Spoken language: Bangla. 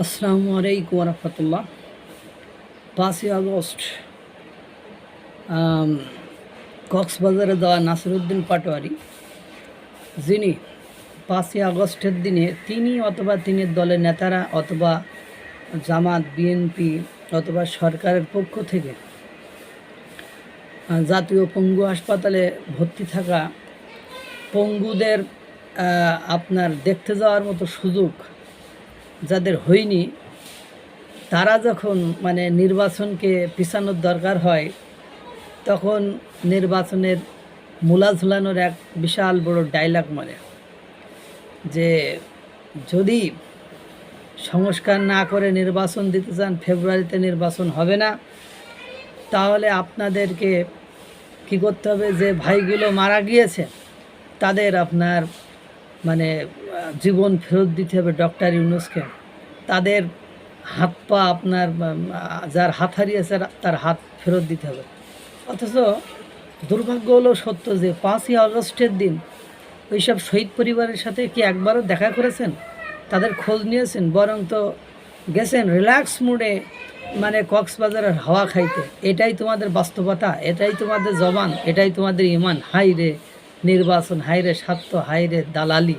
আসসালামু আলাইকুম রহমতুল্লাহ পাঁচই আগস্ট কক্সবাজারে দেওয়া নাসিরুদ্দিন পাটোয়ারি, যিনি পাঁচই আগস্টের দিনে তিনি অথবা তিনি দলের নেতারা অথবা জামাত, বিএনপি অথবা সরকারের পক্ষ থেকে জাতীয় পঙ্গু হাসপাতালে ভর্তি থাকা পঙ্গুদের আপনার দেখতে যাওয়ার মতো সুযোগ যাদের হয়নি, তারা যখন মানে নির্বাচনকে পিছানোর দরকার হয়, তখন নির্বাচনের মূলা ঝুলানোর এক বিশাল বড় ডায়লগ মারে যে যদি সংস্কার না করে নির্বাচন দিতে চান, ফেব্রুয়ারিতে নির্বাচন হবে না, তাহলে আপনাদেরকে কি করতে হবে? যে ভাইগুলো মারা গিয়েছে, তাদের আপনার মানে জীবন ফেরত দিতে হবে ডক্টর ইউনুসকে। তাদের হাত পা আপনার, যার হাত হারিয়েছে, তার হাত ফেরত দিতে হবে। অথচ দুর্ভাগ্য হলো সত্য যে পাঁচই আগস্টের দিন ওইসব শহীদ পরিবারের সাথে কি একবারও দেখা করেছেন? তাদের খোঁজ নিয়েছেন, বরং তো গেছেন রিল্যাক্স মুডে মানে কক্সবাজারের হাওয়া খাইতে। এটাই তোমাদের বাস্তবতা, এটাই তোমাদের জবান, এটাই তোমাদের ইমান। হাই রে নির্বাচন হাই রে স্বার্থ হাই রে দালালি।